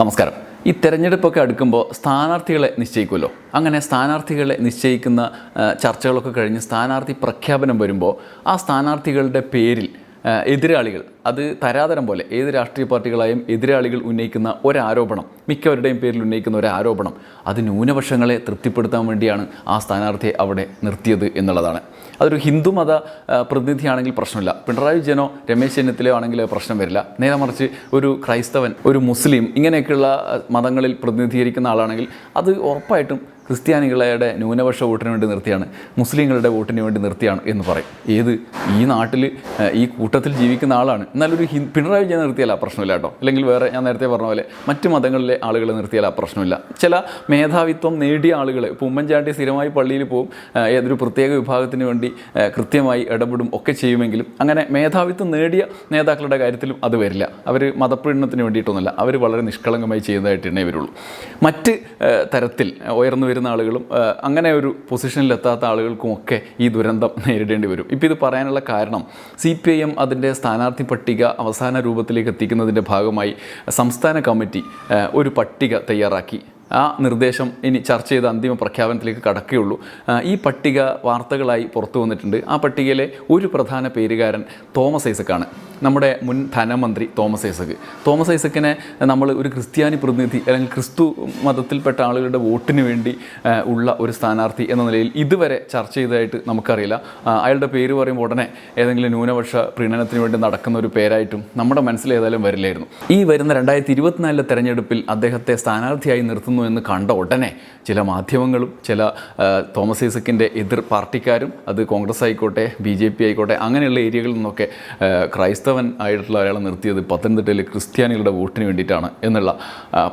നമസ്കാരം. ഈ തെരഞ്ഞെടുപ്പൊക്കെ അടുക്കുമ്പോൾ സ്ഥാനാർത്ഥികളെ നിശ്ചയിക്കുമല്ലോ. അങ്ങനെ സ്ഥാനാർത്ഥികളെ നിശ്ചയിക്കുന്ന ചർച്ചകളൊക്കെ കഴിഞ്ഞ് സ്ഥാനാർത്ഥി പ്രഖ്യാപനം വരുമ്പോൾ ആ സ്ഥാനാർത്ഥികളുടെ പേരിൽ എതിരാളികൾ. അത് തരാതരം പോലെ ഏത് രാഷ്ട്രീയ പാർട്ടികളായും എതിരാളികൾ ഉന്നയിക്കുന്ന ഒരാരോപണം മിക്കവരുടെയും പേരിൽ ഉന്നയിക്കുന്ന ഒരു ആരോപണം അത് ന്യൂനപക്ഷങ്ങളെ തൃപ്തിപ്പെടുത്താൻ വേണ്ടിയാണ് ആ സ്ഥാനാർത്ഥിയെ അവിടെ നിർത്തിയത് എന്നുള്ളതാണ്. അതൊരു ഹിന്ദുമത മത പ്രതിനിധിയാണെങ്കിൽ പ്രശ്നമില്ല. പിണറായി വിജയനോ രമേശ് ചെന്നിത്തലയോ ആണെങ്കിൽ പ്രശ്നം വരില്ല. നേരെ മറിച്ച് ഒരു ക്രൈസ്തവൻ ഒരു മുസ്ലിം ഇങ്ങനെയൊക്കെയുള്ള മതങ്ങളിൽ പ്രതിനിധീകരിക്കുന്ന ആളാണെങ്കിൽ അത് ഉറപ്പായിട്ടും ക്രിസ്ത്യാനികളുടെ ന്യൂനപക്ഷ വോട്ടിന് വേണ്ടി നിർത്തിയാണ് മുസ്ലിങ്ങളുടെ വോട്ടിന് വേണ്ടി നിർത്തിയാണ് എന്ന് പറയും. ഏത് ഈ നാട്ടിൽ ഈ കൂട്ടത്തിൽ ജീവിക്കുന്ന ആളാണ്. എന്നാലൊരു ഹിന്ദു പിണറായി വിജയൻ നിർത്തിയാൽ പ്രശ്നമില്ല കേട്ടോ. അല്ലെങ്കിൽ വേറെ ഞാൻ നേരത്തെ പറഞ്ഞ പോലെ മറ്റ് മതങ്ങളിലെ ആളുകളെ നിർത്തിയാൽ പ്രശ്നമില്ല. ചില മേധാവിത്വം നേടിയ ആളുകൾ ഇപ്പോൾ ഉമ്മൻചാണ്ടി സ്ഥിരമായി പള്ളിയിൽ പോകും ഏതൊരു പ്രത്യേക വിഭാഗത്തിന് വേണ്ടി കൃത്യമായി ഇടപെടും ഒക്കെ ചെയ്യുമെങ്കിലും അങ്ങനെ മേധാവിത്വം നേടിയ നേതാക്കളുടെ കാര്യത്തിലും അത് വരില്ല. അവർ മതപ്രീണനത്തിന് വേണ്ടിയിട്ടൊന്നുമല്ല. അവർ വളരെ നിഷ്കളങ്കമായി ചെയ്യുന്നതായിട്ട് തന്നെ വരുള്ളൂ. മറ്റ് തരത്തിൽ ഉയർന്നു വരുന്ന ആളുകളും അങ്ങനെ ഒരു പൊസിഷനിലെത്താത്ത ആളുകൾക്കും ഒക്കെ ഈ ദുരന്തം നേരിടേണ്ടി വരും. ഇപ്പോൾ ഇത് പറയാനുള്ള കാരണം സി പി ഐ എം അതിന്റെ സ്ഥാനാർത്ഥി പട്ടിക അവസാന രൂപത്തിലേക്ക് എത്തിക്കുന്നതിന്റെ ഭാഗമായി സംസ്ഥാന കമ്മിറ്റി ഒരു പട്ടിക തയ്യാറാക്കി. ആ നിർദ്ദേശം ഇനി ചർച്ച ചെയ്ത അന്തിമ പ്രഖ്യാപനത്തിലേക്ക് കടക്കുകയുള്ളൂ. ഈ പട്ടിക വാർത്തകളായി പുറത്തു വന്നിട്ടുണ്ട്. ആ പട്ടികയിലെ ഒരു പ്രധാന പേരുകാരൻ തോമസ് ഐസക്കാണ്. നമ്മുടെ മുൻ ധനമന്ത്രി തോമസ് ഐസക്. തോമസ് ഐസക്കിനെ നമ്മൾ ഒരു ക്രിസ്ത്യാനി പ്രതിനിധി അല്ലെങ്കിൽ ക്രിസ്തു മതത്തിൽപ്പെട്ട ആളുകളുടെ വോട്ടിന് വേണ്ടി ഉള്ള ഒരു സ്ഥാനാർത്ഥി എന്ന നിലയിൽ ഇതുവരെ ചർച്ച ചെയ്തതായിട്ട് നമുക്കറിയില്ല. അയാളുടെ പേര് പറയുമ്പോൾ ഉടനെ ഏതെങ്കിലും ന്യൂനപക്ഷ പ്രീണനത്തിന് വേണ്ടി നടക്കുന്ന ഒരു പേരായിട്ടും നമ്മുടെ മനസ്സിൽ ഏതായാലും വരില്ലായിരുന്നു. ഈ വരുന്ന രണ്ടായിരത്തി ഇരുപത്തിനാലിലെ തെരഞ്ഞെടുപ്പിൽ അദ്ദേഹത്തെ സ്ഥാനാർത്ഥിയായി നിർത്തുന്നു എന്ന് കണ്ട ഉടനെ ചില മാധ്യമങ്ങളും ചില തോമസ് ഐസക്കിന്റെ എതിർ പാർട്ടിക്കാരും അത് കോൺഗ്രസ് ആയിക്കോട്ടെ ബി ജെ പി ആയിക്കോട്ടെ അങ്ങനെയുള്ള ഏരിയകളിൽ നിന്നൊക്കെ ആ, ക്രൈസ്തവൻ ആയിട്ടുള്ള ഒരാളെ നിർത്തിയത് പത്തനംതിട്ടയിലെ ക്രിസ്ത്യാനികളുടെ വോട്ടിന് വേണ്ടിയിട്ടാണ് എന്നുള്ള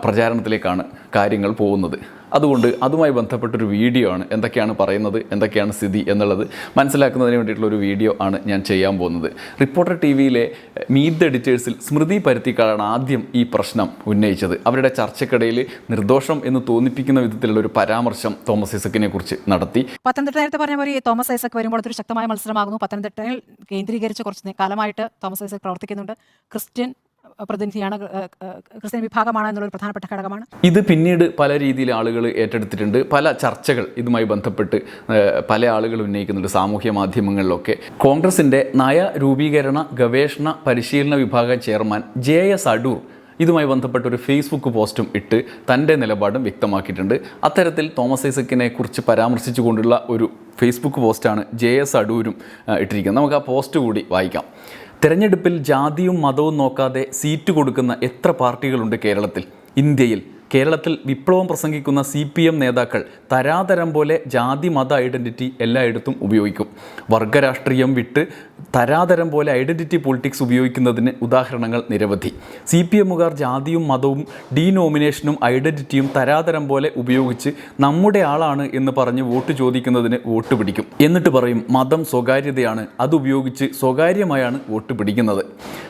പ്രചാരണത്തിലേക്കാണ് കാര്യങ്ങൾ പോകുന്നത്. അതുകൊണ്ട് അതുമായി ബന്ധപ്പെട്ടൊരു വീഡിയോ ആണ് എന്തൊക്കെയാണ് പറയുന്നത് എന്തൊക്കെയാണ് സ്ഥിതി എന്നുള്ളത് മനസ്സിലാക്കുന്നതിന് വേണ്ടിയിട്ടുള്ള ഒരു വീഡിയോ ആണ് ഞാൻ ചെയ്യാൻ പോകുന്നത്. റിപ്പോർട്ടർ ടി വിയിലെ മീറ്റ് എഡിറ്റേഴ്സിൽ സ്മൃതി പരുത്തിക്കാടാണ് ആദ്യം ഈ പ്രശ്നം ഉന്നയിച്ചത്. അവരുടെ ചർച്ചക്കിടയിൽ നിർദോഷം എന്ന് തോന്നിപ്പിക്കുന്ന വിധത്തിലുള്ള ഒരു പരാമർശം തോമസ് ഐസക്കിനെ കുറിച്ച് നടത്തി. പത്തനംതിട്ട നേരത്തെ പറഞ്ഞ പോലെ തോമസ് ഐസക് വരുമ്പോൾ അതൊരു ശക്തമായ മത്സരമാകുന്നു. പത്തനംതിട്ടയിൽ കേന്ദ്രീകരിച്ച് കുറച്ച് കാലമായിട്ട് തോമസ് ഐസക് പ്രവർത്തിക്കുന്നുണ്ട്. ക്രിസ്ത്യൻ പ്രതിനിധിയാണ് ക്രിസ്ത്യൻ വിഭാഗമാണ് എന്നുള്ളൊരു പ്രധാനപ്പെട്ട ഘടകമാണ്. ഇത് പിന്നീട് പല രീതിയിൽ ആളുകൾ ഏറ്റെടുത്തിട്ടുണ്ട്. പല ചർച്ചകൾ ഇതുമായി ബന്ധപ്പെട്ട് പല ആളുകൾ ഉന്നയിക്കുന്നുണ്ട് സാമൂഹ്യ മാധ്യമങ്ങളിലൊക്കെ. കോൺഗ്രസിന്റെ നയ രൂപീകരണ ഗവേഷണ പരിശീലന വിഭാഗം ചെയർമാൻ ജെ എസ് അടൂർ ഇതുമായി ബന്ധപ്പെട്ട ഒരു ഫേസ്ബുക്ക് പോസ്റ്റും ഇട്ട് തന്റെ നിലപാടും വ്യക്തമാക്കിയിട്ടുണ്ട്. അത്തരത്തിൽ തോമസ് ഐസക്കിനെ കുറിച്ച് പരാമർശിച്ചുകൊണ്ടുള്ള ഒരു ഫേസ്ബുക്ക് പോസ്റ്റാണ് ജെ എസ് അടൂരും ഇട്ടിരിക്കുന്നത്. നമുക്ക് ആ പോസ്റ്റ് കൂടി വായിക്കാം. തെരഞ്ഞെടുപ്പിൽ ജാതിയും മതവും നോക്കാതെ സീറ്റ് കൊടുക്കുന്ന എത്ര പാർട്ടികളുണ്ട് കേരളത്തിൽ? ഇന്ത്യയിൽ. കേരളത്തിൽ വിപ്ലവം പ്രസംഗിക്കുന്ന സി പി എം നേതാക്കൾ തരാതരം പോലെ ജാതി മത ഐഡന്റിറ്റി എല്ലായിടത്തും ഉപയോഗിക്കും. വർഗരാഷ്ട്രീയം വിട്ട് തരാതരം പോലെ ഐഡന്റിറ്റി പൊളിറ്റിക്സ് ഉപയോഗിക്കുന്നതിന് ഉദാഹരണങ്ങൾ നിരവധി. സി പി എമ്മുകാർ ജാതിയും മതവും ഡീനോമിനേഷനും ഐഡന്റിറ്റിയും തരാതരം പോലെ ഉപയോഗിച്ച് നമ്മുടെ ആളാണ് എന്ന് പറഞ്ഞ് വോട്ട് ചോദിക്കുന്നതിന് വോട്ട് പിടിക്കും. എന്നിട്ട് പറയും മതം സ്വകാര്യതയാണ് അതുപയോഗിച്ച് സ്വകാര്യമായാണ് വോട്ട് പിടിക്കുന്നത്.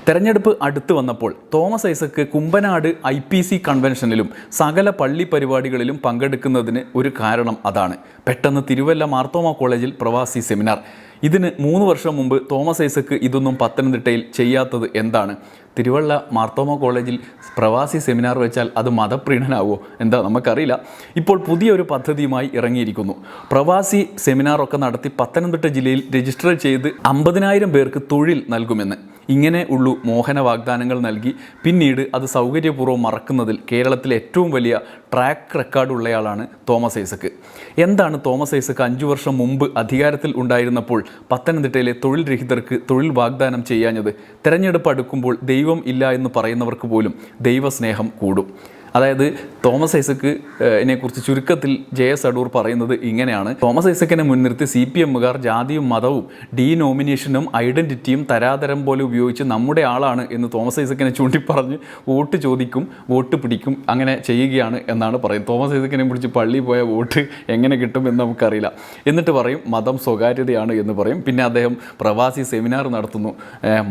തെരഞ്ഞെടുപ്പ് അടുത്ത് വന്നപ്പോൾ Thomas Isaac Kumbanad I P C കൺവെൻഷനിലും സകല പള്ളി പരിപാടികളിലും പങ്കെടുക്കുന്നതിന് ഒരു കാരണം അതാണ്. പെട്ടെന്ന് തിരുവല്ല മാർത്തോമ കോളേജിൽ പ്രവാസി സെമിനാർ. ഇതിന് മൂന്ന് വർഷം മുമ്പ് തോമസ് ഐസക്ക് ഇതൊന്നും പത്തനംതിട്ടയിൽ ചെയ്യാത്തത് എന്താണ്? തിരുവള്ള മാർത്തോമ കോളേജിൽ പ്രവാസി സെമിനാർ വെച്ചാൽ അത് മതപ്രീണനാവോ? എന്താ നമുക്കറിയില്ല. ഇപ്പോൾ പുതിയൊരു പദ്ധതിയുമായി ഇറങ്ങിയിരിക്കുന്നു. പ്രവാസി സെമിനാറൊക്കെ നടത്തി പത്തനംതിട്ട ജില്ലയിൽ രജിസ്റ്റർ ചെയ്ത് അമ്പതിനായിരം പേർക്ക് തൊഴിൽ നൽകുമെന്ന്. ഇങ്ങനെ ഉള്ളു മോഹന വാഗ്ദാനങ്ങൾ നൽകി. പിന്നീട് അത് സൗകര്യപൂർവം മറക്കുന്നതിൽ കേരളത്തിലെ ഏറ്റവും വലിയ ട്രാക്ക് റെക്കോർഡ് ഉള്ളയാളാണ് തോമസ് ഐസക്ക്. എന്താണ് തോമസ് ഐസക്ക് അഞ്ചു വർഷം മുമ്പ് അധികാരത്തിൽ ഉണ്ടായിരുന്നപ്പോൾ പത്തനംതിട്ടയിലെ തൊഴിൽ രഹിതർക്ക് തൊഴിൽ വാഗ്ദാനം ചെയ്യാഞ്ഞത് തെരഞ്ഞെടുപ്പ് അടുക്കുമ്പോൾ ദൈവം ഇല്ല എന്ന് പറയുന്നവർക്ക് പോലും ദൈവസ്നേഹം കൂടും. അതായത് തോമസ് ഐസക്ക് എന്നെ കുറിച്ച് ചുരുക്കത്തിൽ ജെ എസ് അടൂർ പറയുന്നത് ഇങ്ങനെയാണ്. തോമസ് ഐസക്കിനെ മുൻനിർത്തി സി പി എമ്മുകാർ ജാതിയും മതവും ഡീനോമിനേഷനും ഐഡന്റിറ്റിയും തരാതരം പോലെ ഉപയോഗിച്ച് നമ്മുടെ ആളാണ് എന്ന് തോമസ് ഐസക്കിനെ ചൂണ്ടിപ്പറഞ്ഞ് വോട്ട് ചോദിക്കും വോട്ട് പിടിക്കും അങ്ങനെ ചെയ്യുകയാണ് എന്നാണ് പറയുന്നത്. തോമസ് ഐസക്കിനെ പിടിച്ച് പള്ളി പോയ വോട്ട് എങ്ങനെ കിട്ടും എന്ന് നമുക്കറിയില്ല. എന്നിട്ട് പറയും മതം സ്വകാര്യതയാണ് എന്ന് പറയും. പിന്നെ അദ്ദേഹം പ്രവാസി സെമിനാർ നടത്തുന്നു.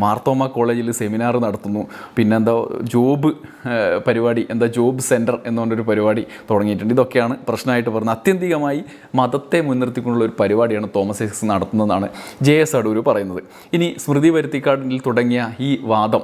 മാർത്തോമ കോളേജിൽ സെമിനാർ നടത്തുന്നു. പിന്നെന്താ ജോബ് പരിപാടി എന്താ ജോബ് ജോബ് സെന്റർ എന്നുകൊണ്ടൊരു പരിപാടി തുടങ്ങിയിട്ടുണ്ട്. ഇതൊക്കെയാണ് പ്രശ്നമായിട്ട് പറഞ്ഞത് അത്യന്തികമായി മതത്തെ മുൻനിർത്തിക്കൊണ്ടുള്ള ഒരു പരിപാടിയാണ് തോമസ് ഐസക്സ് നടത്തുന്നതെന്നാണ് ജെ എസ് അടൂർ പറയുന്നത്. ഇനി സ്മൃതി വരുത്തിക്കാടിൽ തുടങ്ങിയ ഈ വാദം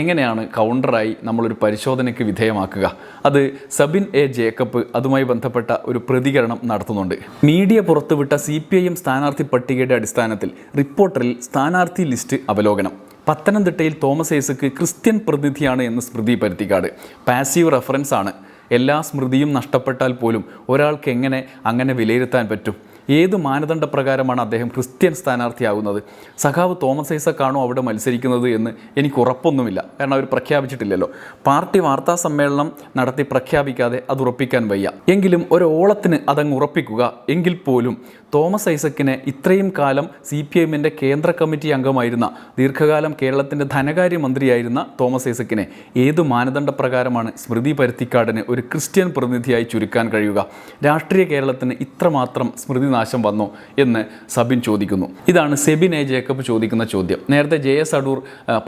എങ്ങനെയാണ് കൗണ്ടറായി നമ്മളൊരു പരിശോധനയ്ക്ക് വിധേയമാക്കുക? അത് സബിൻ എ ജേക്കബ് അതുമായി ബന്ധപ്പെട്ട ഒരു പ്രതികരണം നടത്തുന്നുണ്ട്. മീഡിയ പുറത്തുവിട്ട സി പി ഐ എം സ്ഥാനാർത്ഥി പട്ടികയുടെ അടിസ്ഥാനത്തിൽ റിപ്പോർട്ടറിൽ സ്ഥാനാർത്ഥി ലിസ്റ്റ് അവലോകനം. പത്തനംതിട്ടയിൽ തോമസ് ഐസക്ക് ക്രിസ്ത്യൻ പ്രതിനിധിയാണ് എന്ന് സ്മൃതി പരുത്തിക്കാട്. പാസീവ് റെഫറൻസ് ആണ്. എല്ലാ സ്മൃതിയും നഷ്ടപ്പെട്ടാൽ പോലും ഒരാൾക്ക് എങ്ങനെ അങ്ങനെ വിലയിരുത്താൻ പറ്റും? ഏത് മാനദണ്ഡ പ്രകാരമാണ് അദ്ദേഹം ക്രിസ്ത്യൻ സ്ഥാനാർത്ഥിയാകുന്നത്? സഖാവ് തോമസ് ഐസക്കാണോ അവിടെ മത്സരിക്കുന്നത് എന്ന് എനിക്ക് ഉറപ്പൊന്നുമില്ല. കാരണം അവർ പ്രഖ്യാപിച്ചിട്ടില്ലല്ലോ. പാർട്ടി വാർത്താ സമ്മേളനം നടത്തി പ്രഖ്യാപിക്കാതെ അത് ഉറപ്പിക്കാൻ വയ്യ. എങ്കിലും ഒരു ഓളത്തിന് അതങ്ങ് ഉറപ്പിക്കുക. എങ്കിൽ പോലും തോമസ് ഐസക്കിനെ ഇത്രയും കാലം സി പി എമ്മിന്റെ കേന്ദ്ര കമ്മിറ്റി അംഗമായിരുന്ന ദീർഘകാലം കേരളത്തിന്റെ ധനകാര്യമന്ത്രിയായിരുന്ന തോമസ് ഐസക്കിനെ ഏത് മാനദണ്ഡ പ്രകാരമാണ് സ്മൃതി പരുത്തിക്കാടിന് ഒരു ക്രിസ്ത്യൻ പ്രതിനിധിയായി ചുരുക്കാൻ കഴിയുക? രാഷ്ട്രീയ കേരളത്തിന് ഇത്രമാത്രം സ്മൃതി നാശം വന്നോ എന്ന് സബിൻ ചോദിക്കുന്നു. ഇതാണ് സെബിൻ എ ജേക്കബ് ചോദിക്കുന്ന ചോദ്യം. നേരത്തെ ജെ എസ് അടൂർ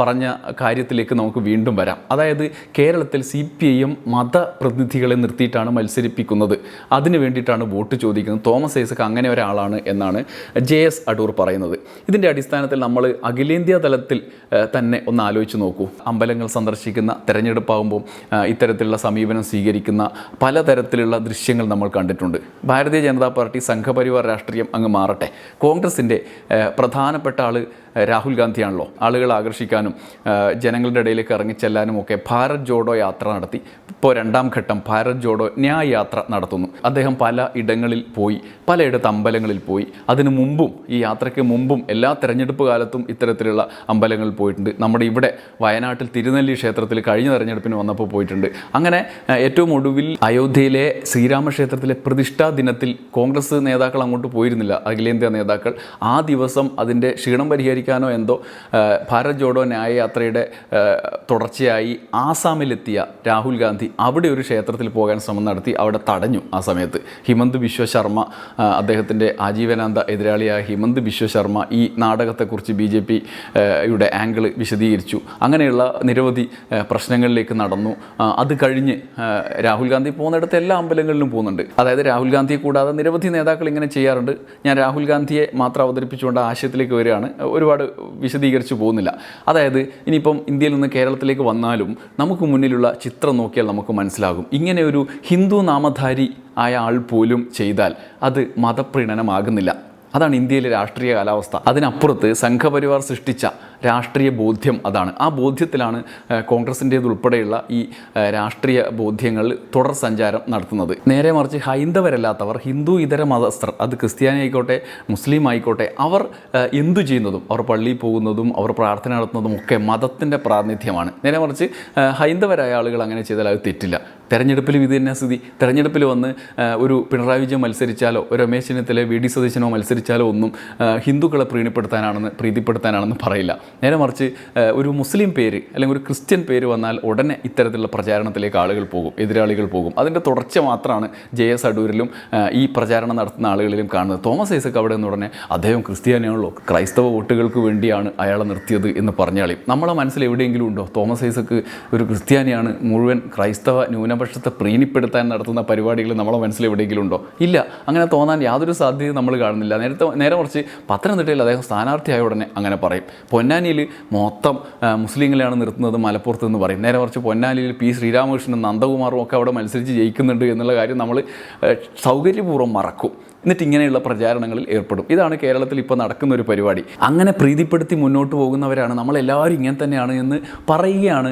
പറഞ്ഞ കാര്യത്തിലേക്ക് നമുക്ക് വീണ്ടും വരാം. അതായത് കേരളത്തിൽ സി പി ഐ മതപ്രതിനിധികളെ നിർത്തിയിട്ടാണ് മത്സരിപ്പിക്കുന്നത്. അതിന് വേണ്ടിയിട്ടാണ് വോട്ട് ചോദിക്കുന്നത്. തോമസ് ഐസക് അങ്ങനെ ഒരാളാണ് എന്നാണ് ജെ എസ് അടൂർ പറയുന്നത്. ഇതിന്റെ അടിസ്ഥാനത്തിൽ നമ്മൾ അഖിലേന്ത്യാ തലത്തിൽ തന്നെ ഒന്ന് ആലോചിച്ച് നോക്കൂ. അമ്പലങ്ങൾ സന്ദർശിക്കുന്ന തെരഞ്ഞെടുപ്പാകുമ്പോൾ ഇത്തരത്തിലുള്ള സമീപനം സ്വീകരിക്കുന്ന പലതരത്തിലുള്ള ദൃശ്യങ്ങൾ നമ്മൾ കണ്ടിട്ടുണ്ട്. ഭാരതീയ ജനതാ പാർട്ടി സംഘപരിവാർ രാഷ്ട്രീയം അങ്ങ് മാറട്ടെ. കോൺഗ്രസിന്റെ പ്രധാനപ്പെട്ട ആൾ രാഹുൽ ഗാന്ധിയാണല്ലോ. ആളുകളെ ആകർഷിക്കാനും ജനങ്ങളുടെ ഇടയിലേക്ക് ഇറങ്ങിച്ചെല്ലാനും ഒക്കെ ഭാരത് ജോഡോ യാത്ര നടത്തി. ഇപ്പോൾ രണ്ടാം ഘട്ടം ഭാരത് ജോഡോ ന്യായ യാത്ര നടത്തുന്നു. അദ്ദേഹം പല ഇടങ്ങളിൽ പോയി പലയിടത്ത് അമ്പലങ്ങളിൽ പോയി. അതിനു മുമ്പും ഈ യാത്രയ്ക്ക് മുമ്പും എല്ലാ തെരഞ്ഞെടുപ്പ് കാലത്തും ഇത്തരത്തിലുള്ള അമ്പലങ്ങളിൽ പോയിട്ടുണ്ട്. നമ്മുടെ ഇവിടെ വയനാട്ടിൽ തിരുനെല്ലി ക്ഷേത്രത്തിൽ കഴിഞ്ഞ തെരഞ്ഞെടുപ്പിന് വന്നപ്പോൾ പോയിട്ടുണ്ട്. അങ്ങനെ ഏറ്റവും ഒടുവിൽ അയോധ്യയിലെ ശ്രീരാമക്ഷേത്രത്തിലെ പ്രതിഷ്ഠാ ദിനത്തിൽ കോൺഗ്രസ് നേതാക്കൾ അങ്ങോട്ട് പോയിരുന്നില്ല. അഖിലേന്ത്യാ നേതാക്കൾ ആ ദിവസം അതിന്റെ ക്ഷീണം പരിഹരിക്കാനോ എന്തോ ഭാരത് ജോഡോ ന്യായയാത്രയുടെ തുടർച്ചയായി ആസാമിലെത്തിയ രാഹുൽ ഗാന്ധി അവിടെ ഒരു ക്ഷേത്രത്തിൽ പോകാൻ ശ്രമം നടത്തി അവിടെ തടഞ്ഞു ആ സമയത്ത്. ഹിമന്ത് ബിശ്വ ശർമ്മ അദ്ദേഹത്തിന്റെ ആജീവനാന്ത എതിരാളിയായ ഹിമന്ത് ബിശ്വ ശർമ്മ ഈ നാടകത്തെക്കുറിച്ച് ബി ജെ പി യുടെ ആംഗിൾ വിശദീകരിച്ചു. അങ്ങനെയുള്ള നിരവധി പ്രശ്നങ്ങളിലേക്ക് നടന്നു. അത് കഴിഞ്ഞ് രാഹുൽ ഗാന്ധി പോകുന്നിടത്ത് എല്ലാ അമ്പലങ്ങളിലും പോകുന്നുണ്ട്. അതായത് രാഹുൽ ഗാന്ധിയെ കൂടാതെ നിരവധി നേതാക്കൾ ഇങ്ങനെ ചെയ്യാറുണ്ട്. ഞാൻ രാഹുൽ ഗാന്ധിയെ മാത്രം അവതരിപ്പിച്ചുകൊണ്ട് ആശയത്തിലേക്ക് വരികയാണ്. ഒരുപാട് വിശദീകരിച്ച് പോകുന്നില്ല. അതായത് ഇനിയിപ്പം ഇന്ത്യയിൽ നിന്ന് കേരളത്തിലേക്ക് വന്നാലും നമുക്ക് മുന്നിലുള്ള ചിത്രം നോക്കിയാൽ നമുക്ക് മനസ്സിലാകും. ഇങ്ങനെ ഒരു ഹിന്ദു നാമധാരി ആയ ആൾ പോലും ചെയ്താൽ അത് മതപ്രീണനമാകുന്നില്ല. അതാണ് ഇന്ത്യയിലെ രാഷ്ട്രീയ കാലാവസ്ഥ. അതിനപ്പുറത്ത് സംഘപരിവാർ സൃഷ്ടിച്ച രാഷ്ട്രീയ ബോധ്യം അതാണ്. ആ ബോധ്യത്തിലാണ് കോൺഗ്രസിന്റേത് ഉൾപ്പെടെയുള്ള ഈ രാഷ്ട്രീയ ബോധ്യങ്ങളിൽ തുടർ സഞ്ചാരം നടത്തുന്നത്. നേരെ മറിച്ച് ഹൈന്ദവരല്ലാത്തവർ ഹിന്ദു ഇതര മതസ്ഥർ അത് ക്രിസ്ത്യാനി ആയിക്കോട്ടെ മുസ്ലിം ആയിക്കോട്ടെ അവർ എന്തു ചെയ്യുന്നതും അവർ പള്ളിയിൽ പോകുന്നതും അവർ പ്രാർത്ഥന നടത്തുന്നതും ഒക്കെ മതത്തിന്റെ പ്രാതിനിധ്യമാണ്. നേരെ മറിച്ച് ഹൈന്ദവരായ ആളുകൾ അങ്ങനെ ചെയ്താൽ അത് തെറ്റില്ല. തെരഞ്ഞെടുപ്പിലും ഇത് തന്നെ സ്ഥിതി. തെരഞ്ഞെടുപ്പിൽ വന്ന് ഒരു പിണറായി വിജയൻ മത്സരിച്ചാലോ ഒരു രമേശ് ചെന്നിത്തല വി ഡി സതീശനോ മത്സരിച്ചാലോ ഒന്നും ഹിന്ദുക്കളെ പ്രീണിപ്പെടുത്താനാണെന്ന് പ്രീതിപ്പെടുത്താനാണെന്ന് പറയില്ല. നേരെ മറിച്ച് ഒരു മുസ്ലിം പേര് അല്ലെങ്കിൽ ഒരു ക്രിസ്ത്യൻ പേര് വന്നാൽ ഉടനെ ഇത്തരത്തിലുള്ള പ്രചാരണത്തിലേക്ക് ആളുകൾ പോകും എതിരാളികൾ പോകും. അതിന്റെ തുടർച്ച മാത്രമാണ് ജെ എസ് അടൂരിലും ഈ പ്രചാരണം നടത്തുന്ന ആളുകളിലും കാണുന്നത്. തോമസ് ഐസക് അവിടെ നിന്ന് ഉടനെ അദ്ദേഹം ക്രിസ്ത്യാനിയാണല്ലോ ക്രൈസ്തവ വോട്ടുകൾക്ക് വേണ്ടിയാണ് അയാളെ നിർത്തിയത് എന്ന് പറഞ്ഞാളി നമ്മളെ മനസ്സിൽ എവിടെയെങ്കിലും ഉണ്ടോ? തോമസ് ഐസക്ക് ഒരു ക്രിസ്ത്യാനിയാണ് മുഴുവൻ ക്രൈസ്തവ ന്യൂനപക്ഷത്തെ പ്രീണിപ്പെടുത്താൻ നടത്തുന്ന പരിപാടികൾ നമ്മളെ മനസ്സിൽ എവിടെയെങ്കിലും ഉണ്ടോ ഇല്ല. അങ്ങനെ തോന്നാൻ യാതൊരു സാധ്യതയും നമ്മൾ കാണുന്നില്ല. നേരത്തെ നേരെ കുറച്ച് പത്തനംതിട്ടയിൽ അദ്ദേഹം സ്ഥാനാർത്ഥിയായ ഉടനെ അങ്ങനെ പറയും. പൊന്നാനിയിൽ മൊത്തം മുസ്ലിങ്ങളെയാണ് നിർത്തുന്നത് മലപ്പുറത്ത് എന്ന് പറയും. നേരെ കുറച്ച് പൊന്നാനിയിൽ പി ശ്രീരാമകൃഷ്ണനും നന്ദകുമാറും ഒക്കെ അവിടെ മത്സരിച്ച് ജയിക്കുന്നുണ്ട് എന്നുള്ള കാര്യം നമ്മൾ സൗകര്യപൂർവം മറക്കും. എന്നിട്ട് ഇങ്ങനെയുള്ള പ്രചാരണങ്ങളിൽ ഏർപ്പെടും. ഇതാണ് കേരളത്തിൽ ഇപ്പോൾ നടക്കുന്ന ഒരു പരിപാടി. അങ്ങനെ പ്രീതിപ്പെടുത്തി മുന്നോട്ട് പോകുന്നവരാണ് നമ്മളെല്ലാവരും ഇങ്ങനെ തന്നെയാണ് എന്ന് പറയുകയാണ്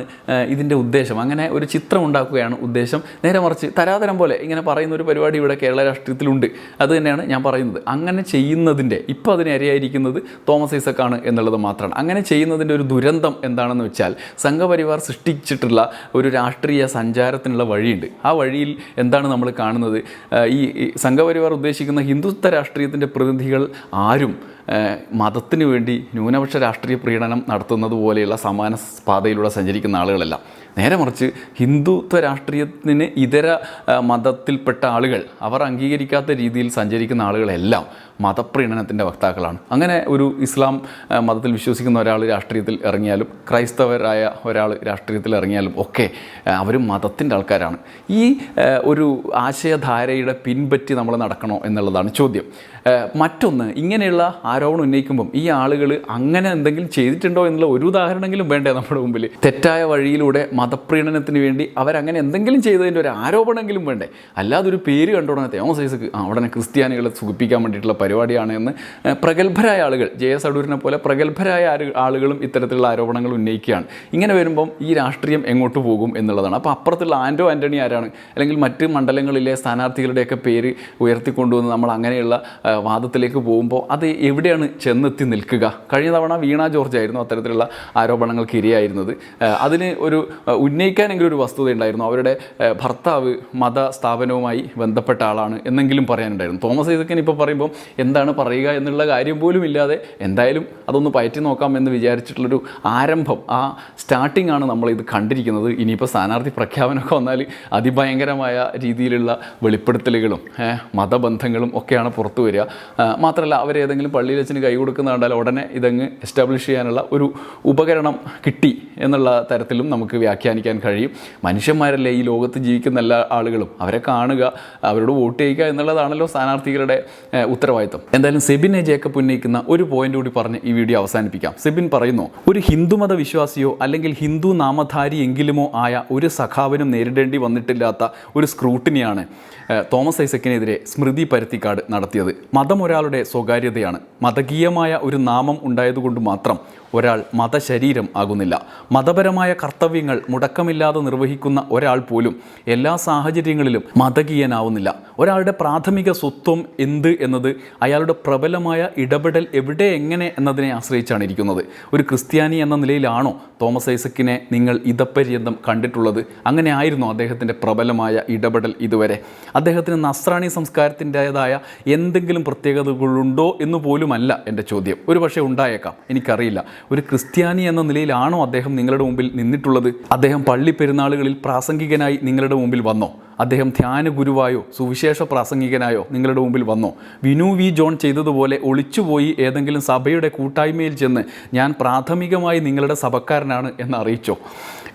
ഇതിന്റെ ഉദ്ദേശം. അങ്ങനെ ഒരു ചിത്രം ഉണ്ടാക്കുകയാണ് ഉദ്ദേശം. നേരെ മറിച്ച് തരാതരം പോലെ ഇങ്ങനെ പറയുന്ന ഒരു പരിപാടി ഇവിടെ കേരള രാഷ്ട്രീയത്തിലുണ്ട്. അത് തന്നെയാണ് ഞാൻ പറയുന്നത്. അങ്ങനെ ചെയ്യുന്നതിന്റെ ഇപ്പോൾ അതിന് ഇരയായിരിക്കുന്നത് തോമസ് ഐസക്കാണ് എന്നുള്ളത് മാത്രമാണ്. അങ്ങനെ ചെയ്യുന്നതിന്റെ ഒരു ദുരന്തം എന്താണെന്ന് വെച്ചാൽ സംഘപരിവാർ സൃഷ്ടിച്ചിട്ടുള്ള ഒരു രാഷ്ട്രീയ സഞ്ചാരത്തിനുള്ള വഴിയുണ്ട്. ആ വഴിയിൽ എന്താണ് നമ്മൾ കാണുന്നത്? ഈ സംഘപരിവാർ ഉദ്ദേശിക്കുന്ന ഹിന്ദുത്വ രാഷ്ട്രീയത്തിന്റെ പ്രതിനിധികൾ ആരും മതത്തിന് വേണ്ടി ന്യൂനപക്ഷ രാഷ്ട്രീയ പ്രീണനം നടത്തുന്നത് പോലെയുള്ള സമാന പാതയിലൂടെ സഞ്ചരിക്കുന്ന ആളുകളല്ല. നേരെ മറിച്ച് ഹിന്ദുത്വ രാഷ്ട്രീയത്തിന് ഇതര മതത്തിൽപ്പെട്ട ആളുകൾ അവർ അംഗീകരിക്കാത്ത രീതിയിൽ സഞ്ചരിക്കുന്ന ആളുകളെല്ലാം മതപ്രീണനത്തിന്റെ വക്താക്കളാണ്. അങ്ങനെ ഒരു ഇസ്ലാം മതത്തിൽ വിശ്വസിക്കുന്ന ഒരാൾ രാഷ്ട്രീയത്തിൽ ഇറങ്ങിയാലും ക്രൈസ്തവരായ ഒരാൾ രാഷ്ട്രീയത്തിൽ ഇറങ്ങിയാലും ഒക്കെ അവരും മതത്തിന്റെ ആൾക്കാരാണ്. ഈ ഒരു ആശയധാരയുടെ പിൻപറ്റി നമ്മൾ നടക്കണോ എന്നുള്ളതാണ് ചോദ്യം. മറ്റൊന്ന് ഇങ്ങനെയുള്ള ആരോപണം ഉന്നയിക്കുമ്പം ഈ ആളുകൾ അങ്ങനെ എന്തെങ്കിലും ചെയ്തിട്ടുണ്ടോ എന്നുള്ള ഒരു ഉദാഹരണമെങ്കിലും വേണ്ടേ നമ്മുടെ മുമ്പിൽ തെറ്റായ വഴിയിലൂടെ മതപ്രീണനത്തിന് വേണ്ടി അവരങ്ങനെ എന്തെങ്കിലും ചെയ്തതിന്റെ ഒരു ആരോപണമെങ്കിലും വേണ്ടേ? അല്ലാതെ ഒരു പേര് കണ്ടോടനെ ഉടനെ ആ ഉടനെ ക്രിസ്ത്യാനികളെ സുഖിപ്പിക്കാൻ വേണ്ടിയിട്ടുള്ള പരിപാടിയാണ് എന്ന്. പ്രഗത്ഭരായ ആളുകൾ ജെ എസ് അടൂരിനെ പോലെ പ്രഗത്ഭരായ ആളുകളും ഇത്തരത്തിലുള്ള ആരോപണങ്ങൾ ഉന്നയിക്കുകയാണ്. ഇങ്ങനെ വരുമ്പം ഈ രാഷ്ട്രീയം എങ്ങോട്ട് പോകും എന്നുള്ളതാണ്. അപ്പോൾ അപ്പുറത്തുള്ള ആൻഡോ ആന്റണി ആരാണ്? അല്ലെങ്കിൽ മറ്റ് മണ്ഡലങ്ങളിലെ സ്ഥാനാർത്ഥികളുടെയൊക്കെ പേര് ഉയർത്തിക്കൊണ്ടുവന്ന് നമ്മൾ അങ്ങനെയുള്ള വാദത്തിലേക്ക് പോകുമ്പോൾ അത് എവിടെയാണ് ചെന്നെത്തി നിൽക്കുക? കഴിഞ്ഞ തവണ വീണ ജോർജ് ആയിരുന്നു അത്തരത്തിലുള്ള ആരോപണങ്ങൾക്ക് ഇരയായിരുന്നത്. അതിന് ഒരു ഉന്നയിക്കാനെങ്കിലും ഒരു വസ്തുത ഉണ്ടായിരുന്നു. അവരുടെ ഭർത്താവ് മത സ്ഥാപനവുമായി ബന്ധപ്പെട്ട ആളാണ് എന്നെങ്കിലും പറയാനുണ്ടായിരുന്നു. തോമസ് ഐസക്കൻ ഇപ്പോൾ പറയുമ്പോൾ എന്താണ് പറയുക എന്നുള്ള കാര്യം പോലും ഇല്ലാതെ എന്തായാലും അതൊന്ന് പയറ്റി നോക്കാം എന്ന് വിചാരിച്ചിട്ടുള്ളൊരു ആരംഭം ആ സ്റ്റാർട്ടിംഗ് ആണ് നമ്മൾ ഇത് കണ്ടിരിക്കുന്നത്. ഇനിയിപ്പോൾ സ്ഥാനാർത്ഥി പ്രഖ്യാപനമൊക്കെ വന്നാൽ അതിഭയങ്കരമായ രീതിയിലുള്ള വെളിപ്പെടുത്തലുകളും മതബന്ധങ്ങളും ഒക്കെയാണ് പുറത്തു വരിക. ആ, അവർ ഏതെങ്കിലും പള്ളിയിൽ വെച്ചിന് കൈ കൊടുക്കുന്ന കണ്ടാൽ ഉടനെ ഇതങ്ങ് എസ്റ്റാബ്ലിഷ് ചെയ്യാനുള്ള ഒരു ഉപകരണം കിട്ടി എന്നുള്ള തരത്തിലും നമുക്ക് വ്യാഖ്യാനിക്കാൻ കഴിയും. മനുഷ്യന്മാരല്ലേ ഈ ലോകത്ത് ജീവിക്കുന്ന എല്ലാ ആളുകളും? അവരെ കാണുക അവരോട് വോട്ട് ചെയ്യുക എന്നുള്ളതാണല്ലോ സ്ഥാനാർത്ഥികളുടെ ഉത്തരവാദിത്വം. എന്തായാലും സെബിനെ ജേക്കബ് ഉന്നയിക്കുന്ന ഒരു പോയിന്റ് കൂടി പറഞ്ഞ് ഈ വീഡിയോ അവസാനിപ്പിക്കാം. സെബിൻ പറയുന്നു ഒരു ഹിന്ദുമത വിശ്വാസിയോ അല്ലെങ്കിൽ ഹിന്ദു നാമധാരി എങ്കിലുമോ ആയ ഒരു സഖാവിനും നേരിടേണ്ടി വന്നിട്ടില്ലാത്ത ഒരു സ്ക്രൂട്ടിനിയാണ് തോമസ് ഐസക്കിനെതിരെ സ്മൃതി പരുത്തിക്കാട് നടത്തിയത്. മതം ഒരാളുടെ സ്വകാര്യതയാണ്. മതകീയമായ ഒരു നാമം ഉണ്ടായതുകൊണ്ട് മാത്രം ഒരാൾ മതശരീരം ആകുന്നില്ല. മതപരമായ കർത്തവ്യങ്ങൾ മുടക്കമില്ലാതെ നിർവഹിക്കുന്ന ഒരാൾ പോലും എല്ലാ സാഹചര്യങ്ങളിലും മതകീയനാവുന്നില്ല. ഒരാളുടെ പ്രാഥമിക സ്വത്വം എന്ത് എന്നത് അയാളുടെ പ്രബലമായ ഇടപെടൽ എവിടെ എങ്ങനെ എന്നതിനെ ആശ്രയിച്ചാണ് ഇരിക്കുന്നത്. ഒരു ക്രിസ്ത്യാനി എന്ന നിലയിലാണോ തോമസ് ഐസക്കിനെ നിങ്ങൾ ഇതപര്യന്തം കണ്ടിട്ടുള്ളത്? അങ്ങനെ ആയിരുന്നു അദ്ദേഹത്തിന്റെ പ്രബലമായ ഇടപെടൽ ഇതുവരെ. അദ്ദേഹത്തിന് നസ്രാണി സംസ്കാരത്തിന്റേതായ എന്തെങ്കിലും പ്രത്യേകതകളുണ്ടോ എന്ന് പോലുമല്ല എന്റെ ചോദ്യം. ഒരു പക്ഷേ ഉണ്ടായേക്കാം. എനിക്കറിയില്ല. ഒരു ക്രിസ്ത്യാനി എന്ന നിലയിലാണോ അദ്ദേഹം നിങ്ങളുടെ മുമ്പിൽ നിന്നിട്ടുള്ളത്? അദ്ദേഹം പള്ളി പെരുന്നാളുകളിൽ പ്രാസംഗികനായി നിങ്ങളുടെ മുമ്പിൽ വന്നോ? അദ്ദേഹം ധ്യാന ഗുരുവായോ സുവിശേഷ പ്രാസംഗികനായോ നിങ്ങളുടെ മുമ്പിൽ വന്നോ? വിനു വി ജോൺ ചെയ്തതുപോലെ ഒളിച്ചുപോയി ഏതെങ്കിലും സഭയുടെ കൂട്ടായ്മയിൽ ചെന്ന് ഞാൻ പ്രാഥമികമായി നിങ്ങളുടെ സഭക്കാരനാണ് എന്ന് അറിയിച്ചോ?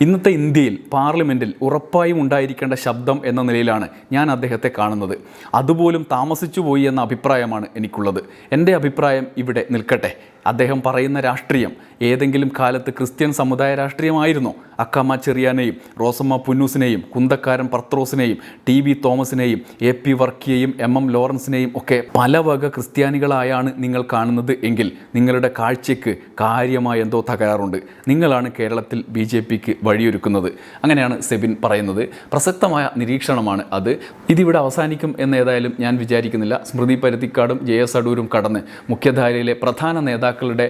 ഇന്നത്തെ ഇന്ത്യയിൽ പാർലമെന്റിൽ ഉറപ്പായും ഉണ്ടായിരിക്കേണ്ട ശബ്ദം എന്ന നിലയിലാണ് ഞാൻ അദ്ദേഹത്തെ കാണുന്നത്. അതുപോലും താമസിച്ചു പോയി എന്ന അഭിപ്രായമാണ് എനിക്കുള്ളത്. എന്റെ അഭിപ്രായം ഇവിടെ നിൽക്കട്ടെ. അദ്ദേഹം പറയുന്ന രാഷ്ട്രീയം ഏതെങ്കിലും കാലത്ത് ക്രിസ്ത്യൻ സമുദായ രാഷ്ട്രീയമായിരുന്നോ. അക്കമ്മ ചെറിയാനെയും റോസമ്മ പുന്നൂസിനെയും കുന്തക്കാരൻ പർത്രോസിനെയും ടി ബി തോമസിനെയും എ പി വർക്കിയെയും എം എം ലോറൻസിനെയും ഒക്കെ പല വക ക്രിസ്ത്യാനികളായാണ് നിങ്ങൾ കാണുന്നത് എങ്കിൽ നിങ്ങളുടെ കാഴ്ചയ്ക്ക് കാര്യമായ എന്തോ തകരാറുണ്ട്. നിങ്ങളാണ് കേരളത്തിൽ ബി ജെ പിക്ക് വഴിയൊരുക്കുന്നത്. അങ്ങനെയാണ് സെബിൻ പറയുന്നത്. പ്രസക്തമായ നിരീക്ഷണമാണ് അത്. ഇതിവിടെ അവസാനിക്കും എന്ന് ഏതായാലും ഞാൻ വിചാരിക്കുന്നില്ല. സ്മൃതി പരുത്തിക്കാടും ജെ എസ് അടൂരും കടന്ന് മുഖ്യധാരയിലെ പ്രധാന നേതാക്കളുടെ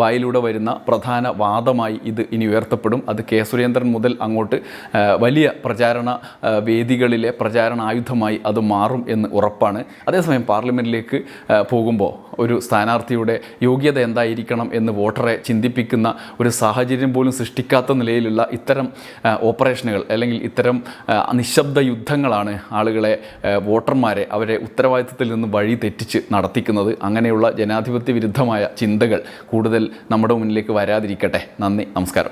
വായിലൂടെ വരുന്ന പ്രധാന വാദമായി ഇത് ഇനി ഉയർത്തപ്പെടും. അത് കെ സുരേന്ദ്രൻ മുതൽ അങ്ങോട്ട് വലിയ പ്രചാരണ വേദികളിലെ പ്രചാരണ ആയുധമായി അത് മാറും എന്ന് ഉറപ്പാണ്. അതേസമയം പാർലമെന്റിലേക്ക് പോകുമ്പോൾ ഒരു സ്ഥാനാർത്ഥിയുടെ യോഗ്യത എന്തായിരിക്കണം എന്ന് വോട്ടറെ ചിന്തിപ്പിക്കുന്ന ഒരു സാഹചര്യം പോലും സൃഷ്ടിക്കാത്ത നിലയിലുള്ള ഇത്തരം ഓപ്പറേഷനുകൾ അല്ലെങ്കിൽ ഇത്തരം നിശബ്ദ യുദ്ധങ്ങളാണ് ആളുകളെ വോട്ടർമാരെ അവരെ ഉത്തരവാദിത്തത്തിൽ നിന്ന് വഴി തെറ്റിച്ച് നടത്തിക്കുന്നത്. അങ്ങനെയുള്ള ജനാധിപത്യ വിരുദ്ധമായ ചിന്തകൾ കൂടുതൽ നമ്മുടെ മുന്നിലേക്ക് വരാതിരിക്കട്ടെ. നന്ദി. നമസ്കാരം.